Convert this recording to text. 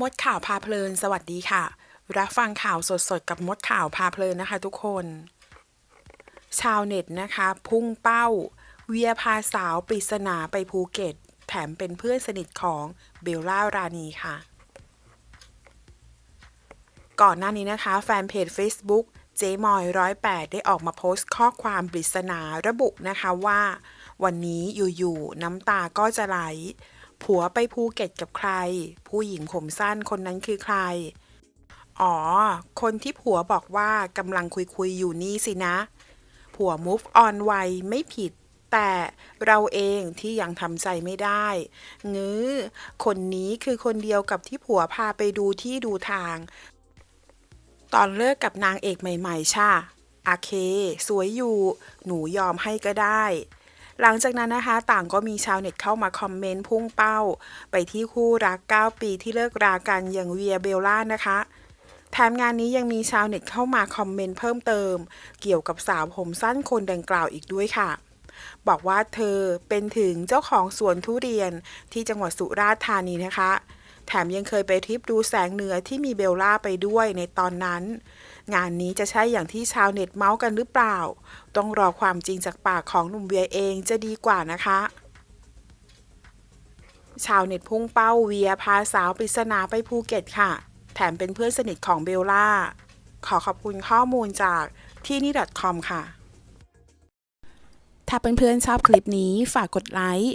มดข่าวพาเพลิน สวัสดีค่ะ รับฟังข่าวสดๆ กับมดข่าวพาเพลินนะคะทุกคน ชาวเน็ตนะคะ พุ่งเป้า เวียพาสาวปริศนาไปภูเก็ต แถมเป็นเพื่อนสนิทของเบลล่ารานีค่ะ ก่อนหน้านี้นะคะ แฟนเพจ Facebook เจมอยร้อยแปดได้ออกมาโพสต์ข้อความปริศนาระบุนะคะว่า วันนี้อยู่ๆน้ำตาก็จะไหล ผัวไปภูเก็ตกับใคร ผู้หญิงผมสั้นคนนั้นคือใคร อ๋อ คนที่ผัวบอกว่ากำลังคุยคุยอยู่นี่สินะ ผัว move on ไวไม่ผิด แต่เราเองที่ยังทำใจไม่ได้งื้อคนนี้คือคนเดียวกับที่ผัวพาไปดูที่ดูทาง ตอนเลิกกับนางเอกใหม่ ๆช่ะอาเค สวยอยู่ หนูยอมให้ก็ได้ หลังจากนั้นนะคะ ต่างก็มีชาวเน็ตเข้ามาคอมเมนต์พุ่งเป้า ไปที่คู่รัก 9 ปีที่เลิกรากันอย่างเวียเบลล่านะคะแถมงานนี้ยังมีชาวเน็ตเข้ามาคอมเมนต์เพิ่มเติม เกี่ยวกับสาวผมสั้นคนดังกล่าวอีกด้วยค่ะ บอกว่าเธอเป็นถึงเจ้าของสวนทุเรียนที่จังหวัดสุราษฎร์ธานีนะคะ แถมยังเคยไปทริปดูแสงเหนือที่มีเบลล่าไปด้วยในตอนนั้น งานนี้จะใช่อย่างที่ชาวเน็ตเมาส์กันหรือเปล่า ต้องรอความจริงจากปากของหนุ่มเวียเองจะดีกว่านะคะชาวเน็ตพุ่งเป้าเวียพาสาวปริศนาไปภูเก็ตค่ะ แถมเป็นเพื่อนสนิทของเบลล่า ขอขอบคุณข้อมูลจากที่นี่ .com ค่ะ ถ้าเพื่อนๆชอบคลิปนี้ฝากกดไลค์